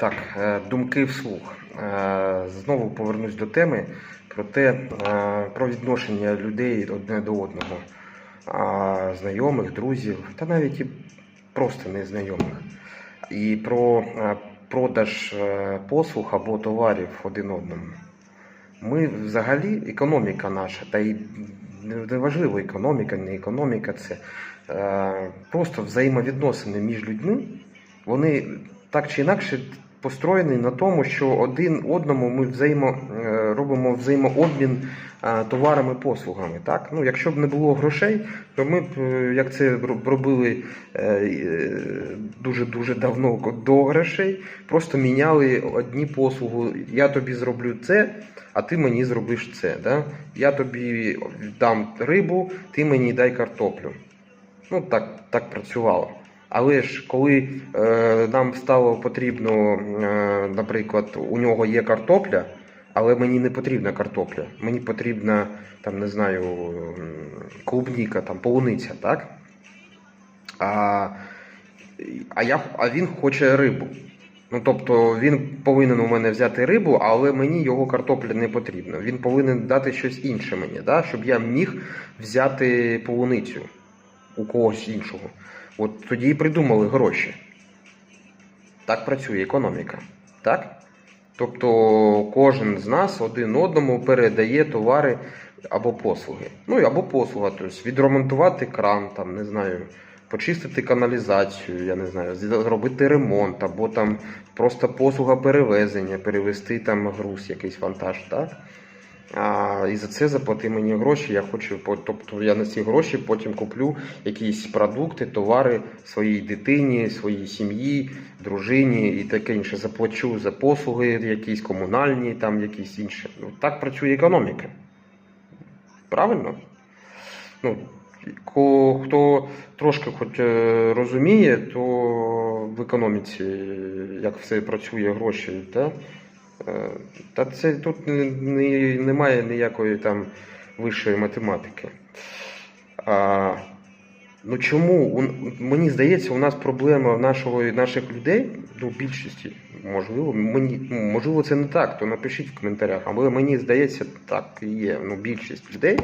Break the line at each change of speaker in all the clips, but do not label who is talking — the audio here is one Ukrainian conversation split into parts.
Так, е, думки вслух. Е, Знову повернусь до теми про те, е, про відношення людей одне до одного, знайомих, друзів, та навіть і просто незнайомих. І про продаж послуг або товарів один одному. Ми взагалі, економіка наша, та й не- неважливо, економіка, не економіка, це просто взаємовідносини між людьми, вони так чи інакше построєні на тому, що один одному ми взаємо, е, робимо взаємообмін е, товарами послугами. Так? Ну, якщо б не було грошей, то ми б, е, як це робили дуже-дуже давно до грошей, просто міняли одні послуги. Я тобі зроблю це, а ти мені зробиш це. Да? Я тобі дам рибу, ти мені дай картоплю. Ну, так, так працювало. Але ж коли е, нам стало потрібно, е, наприклад, у нього є картопля, але мені не потрібна картопля. Мені потрібна, там, не знаю, клубніка, там, полуниця, так? А, а, я, а він хоче рибу. Ну, тобто він повинен у мене взяти рибу, але мені його картопля не потрібна. Він повинен дати щось інше мені, да? щоб я міг взяти полуницю у когось іншого. От тоді і придумали гроші. Так працює економіка. Так? Тобто кожен з нас один одному передає товари або послуги. Ну або послуга, тобто відремонтувати кран, там, не знаю, почистити каналізацію, я не знаю, зробити ремонт, або там просто послуга перевезення, перевезти там груз, якийсь вантаж. Так? А, і за це заплати мені гроші. Я хочу, тобто я на ці гроші потім куплю якісь продукти, товари своїй дитині, своїй сім'ї, дружині і таке інше. Заплачу за послуги, якісь комунальні, там якісь інші. Ну так працює економіка. Правильно? Ну, хто трошки хоч е, розуміє, то в економіці, як все працює гроші, та, е, та це тут не, не- немає ніякої там вищої математики. А, ну чому? Мені здається, у нас проблема нашого, наших людей, ну, більшості, можливо, мені, можливо, це не так, то напишіть в коментарях, але мені здається, так і є. Ну, більшість людей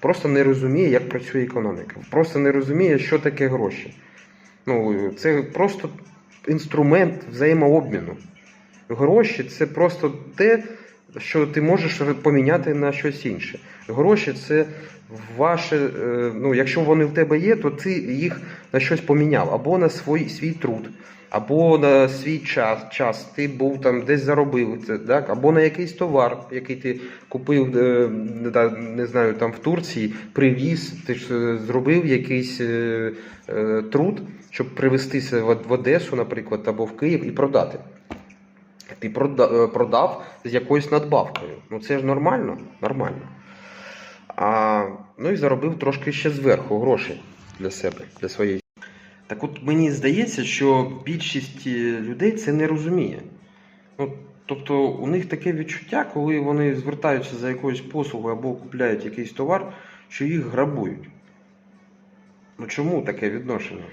просто не розуміє, як працює економіка. Просто не розуміє, що таке гроші. Ну, це просто інструмент взаємообміну. Гроші це просто те, що ти можеш поміняти на щось інше. Гроші це ваше, е, ну, якщо вони в тебе є, то ти їх на щось поміняв, або на свій, свій труд, або на свій час, час. Ти був там десь заробив це, так? або на якийсь товар, який ти купив, е, не знаю, там в Турції, привіз, ти ж е, зробив якийсь труд, щоб привезтися в в Одесу, наприклад, або в Київ і продати. Ти е, продав з якоюсь надбавкою. Ну це ж нормально? Нормально. А, ну і заробив трошки ще зверху грошей для себе, для своєї. Так от мені здається, що більшість е, людей це не розуміє. Ну, тобто у них таке відчуття, коли вони звертаються за якоюсь послугою або купляють якийсь товар, що їх грабують. Ну чому таке відношення?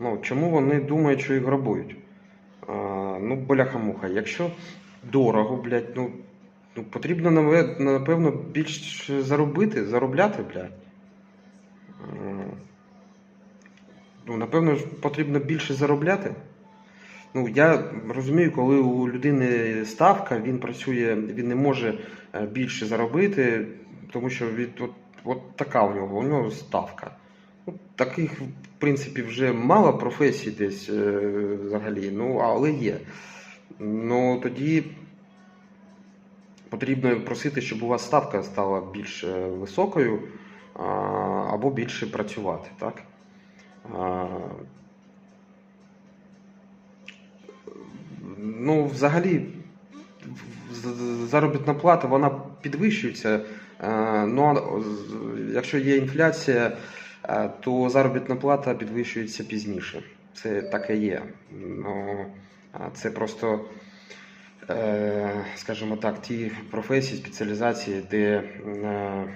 Ну, чому вони думають, що їх грабують? Ну, бляха-муха, якщо дорого, блядь, ну, ну потрібно напевно більш заробити, заробляти, блядь. Ну, напевно, потрібно більше заробляти. Ну, я розумію, коли у людини ставка, він працює, він не може е, більше заробити, тому що від, от, от така у нього, у нього ставка. Ну, таких, в принципі, вже мало професій десь е, взагалі, ну, але є. Ну, тоді потрібно просити, щоб у вас ставка стала більш е, високою або більше працювати, так? Ну, взагалі, заробітна плата вона підвищується. е, Ну, а якщо є інфляція, то заробітна плата підвищується пізніше. Це таке є. Ну, це просто, е, скажімо так, ті професії, спеціалізації, де е,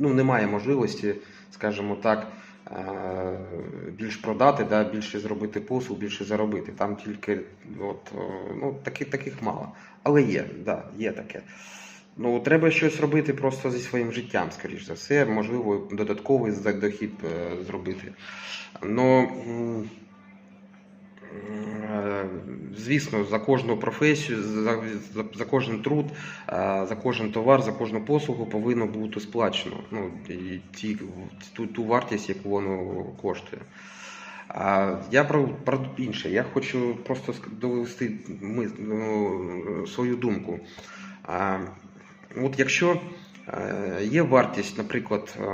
ну, немає можливості, скажімо так, е, е, більш продати, да, більше зробити послуг, більше заробити. Там тільки от, ну, таких, таких мало. Але є, да, є таке. Ну, треба щось робити просто зі своїм життям, скоріш за все. Можливо, додатковий дохід е, зробити. Ну, е, звісно, за кожну професію, за, за, за кожен труд, е, за кожен товар, за кожну послугу повинно бути сплачено. Ну, ті, ту, ту вартість, яку воно коштує. А я про, про інше. Я хочу просто довести ми, ну, свою думку. А, от якщо е, є вартість, наприклад, е,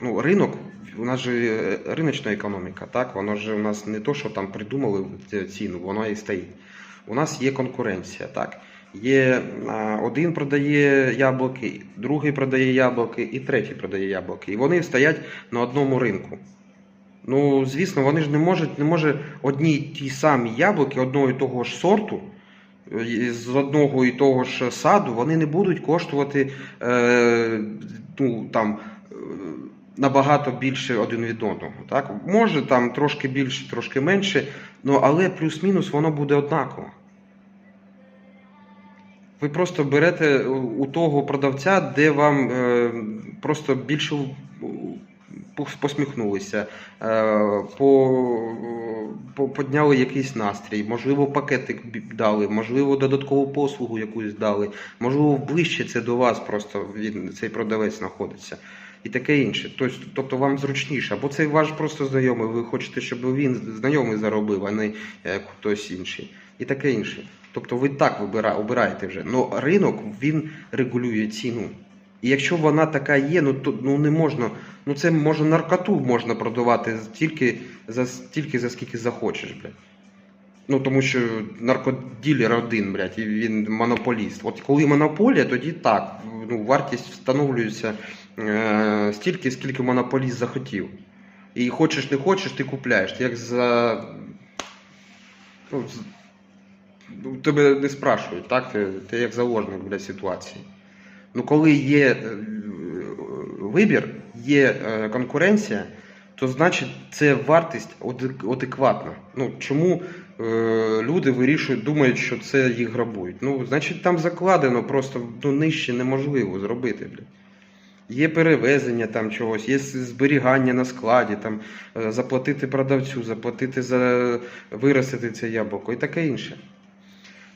ну, ринок, у нас же е, риночна економіка, так? Воно ж у нас не то, що там придумали ціну, воно і стоїть. У нас є конкуренція, так? Є один продає яблуки, другий продає яблуки, і третій продає яблуки. І вони стоять на одному ринку. Ну, звісно, вони ж не можуть, не може одні ті самі яблуки одного і того ж сорту, з одного і того ж саду, вони не будуть коштувати е, ну, там, е, набагато більше один від одного. Так? Може там трошки більше, трошки менше, ну, але плюс-мінус воно буде однаково. Ви просто берете у того продавця, де вам е, просто більше посміхнулися, е, по, подняли якийсь настрій, можливо, пакетик дали, можливо, додаткову послугу якусь дали, можливо, ближче це до вас просто він, цей продавець знаходиться. І таке інше. Тобто, вам зручніше, або це ваш просто знайомий, ви хочете, щоб він знайомий заробив, а не е, хтось інший. І таке інше. Тобто ви так обираєте вже. Ну ринок він регулює ціну. І якщо вона така є, ну то ну не можна. Ну це може наркоту можна продавати тільки за стільки, за скільки захочеш, блядь. Ну тому що наркоділер один, блядь, і він монополіст. От коли монополія, тоді так. Ну, вартість встановлюється е, стільки, скільки монополіст захотів. І хочеш не хочеш, ти купляєш. Як за. Ну, ну, тебе не спрашують, так? Ти, ти як заложник для ситуації. Ну, коли є е, вибір, є е, конкуренція, то значить це вартість адекватна. Ну, чому е, люди вирішують, думають, що це їх грабують? Ну, значить, там закладено просто ну, нижче неможливо зробити. Блядь. Є перевезення там чогось, є зберігання на складі, там, заплатити продавцю, заплатити за виростити це яблуко і таке інше.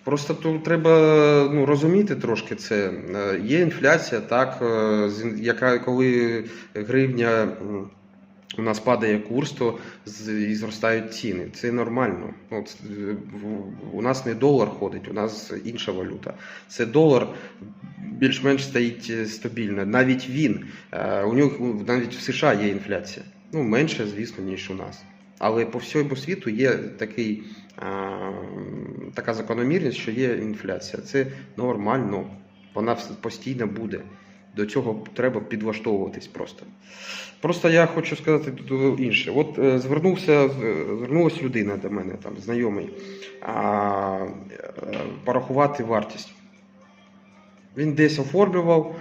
Просто тут треба ну, розуміти трошки це. Е, Є інфляція, так, е, яка коли гривня у нас падає курс, то і зростають ціни. Це нормально. От, е, у нас не долар ходить, у нас інша валюта. Це долар більш-менш стоїть стабільно. Навіть він, у нього навіть в США є інфляція. Ну, менше, звісно, ніж у нас. Але по всьому світу є такий, а, така закономірність, що є інфляція. Це нормально. Вона постійно буде. До цього треба підлаштовуватись просто. Просто я хочу сказати інше. От е, звернувся, звернулася людина до мене, там, знайомий, а, е, порахувати вартість. Він десь оформлював,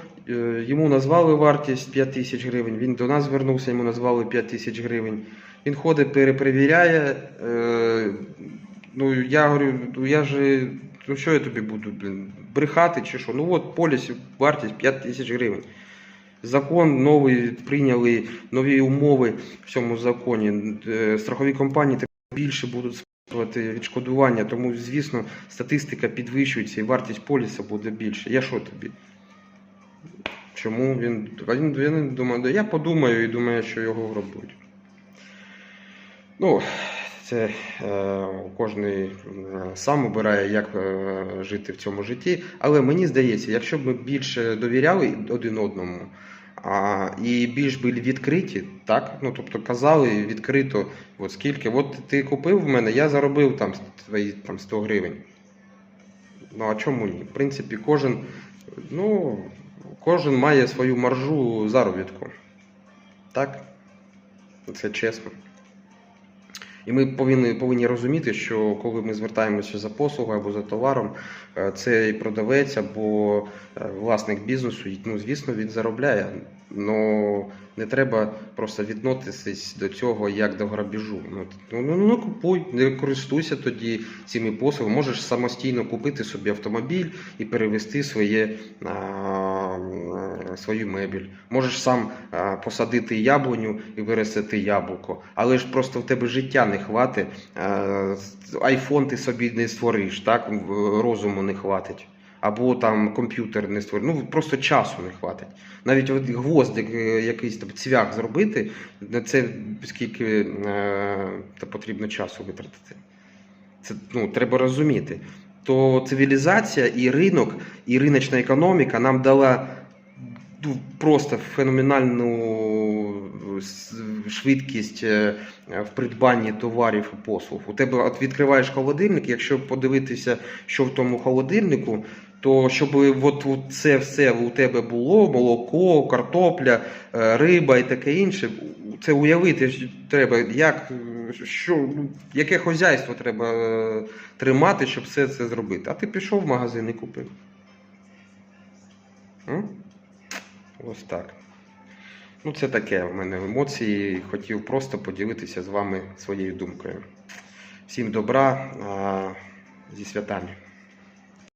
йому назвали вартість 5 тисяч гривень. Він до нас звернувся, йому назвали 5 тисяч гривень. Він ходить, перепровіряє. Е, ну я говорю, ну я ж, ну що я тобі буду, блін, брехати чи що? Ну от поліс вартість 5 тисяч гривень. Закон новий прийняли, нові умови в цьому законі. Е, Страхові компанії більше будуть сплачувати відшкодування, тому, звісно, статистика підвищується і вартість поліса буде більше. Я що тобі? Чому він. Він, він думає, «Да я подумаю і думаю, що його грабують. Ну, це е, е, сам обирає, як е, жити в цьому житті. Але мені здається, якщо б ми більше довіряли один одному а, і більш були відкриті, так? Ну, тобто казали відкрито, от скільки, от ти купив в мене, я заробив там твої там, 100 гривень. Ну а чому ні? В принципі, кожен, ну, кожен має свою маржу заробітку. Так? Це чесно. І ми повинні, повинні розуміти, що коли ми звертаємося за послугою або за товаром, е, цей продавець або е, власник бізнесу, ну, звісно, він заробляє. Ну не треба просто відноситись до цього як до грабіжу. Ну, ну, ну, ну купуй, не користуйся тоді цими послугами. Можеш самостійно купити собі автомобіль і перевести своє, а, свою мебіль. Можеш сам а, посадити яблуню і виростити яблуко. Але ж просто в тебе життя не хватить. Айфон ти собі не створиш, так? Розуму не хватить. Або там комп'ютер не створить. Ну просто часу не хватить. Навіть от гвоздик, е, якийсь там цвях зробити, на це скільки е, потрібно часу витратити. Це ну, треба розуміти. То цивілізація і ринок, і риночна економіка нам дала ну, просто феноменальну швидкість е, в придбанні товарів і послуг. У тебе от відкриваєш холодильник, якщо подивитися, що в тому холодильнику, то щоб от, це все у тебе було: молоко, картопля, е, риба і таке інше, це уявити треба, як, що, ну, яке хозяйство треба е, тримати, щоб все це зробити. А ти пішов в магазин і купив. Ось так. Ну, це таке в мене емоції. Хотів просто поділитися з вами своєю думкою. Всім добра, зі святами.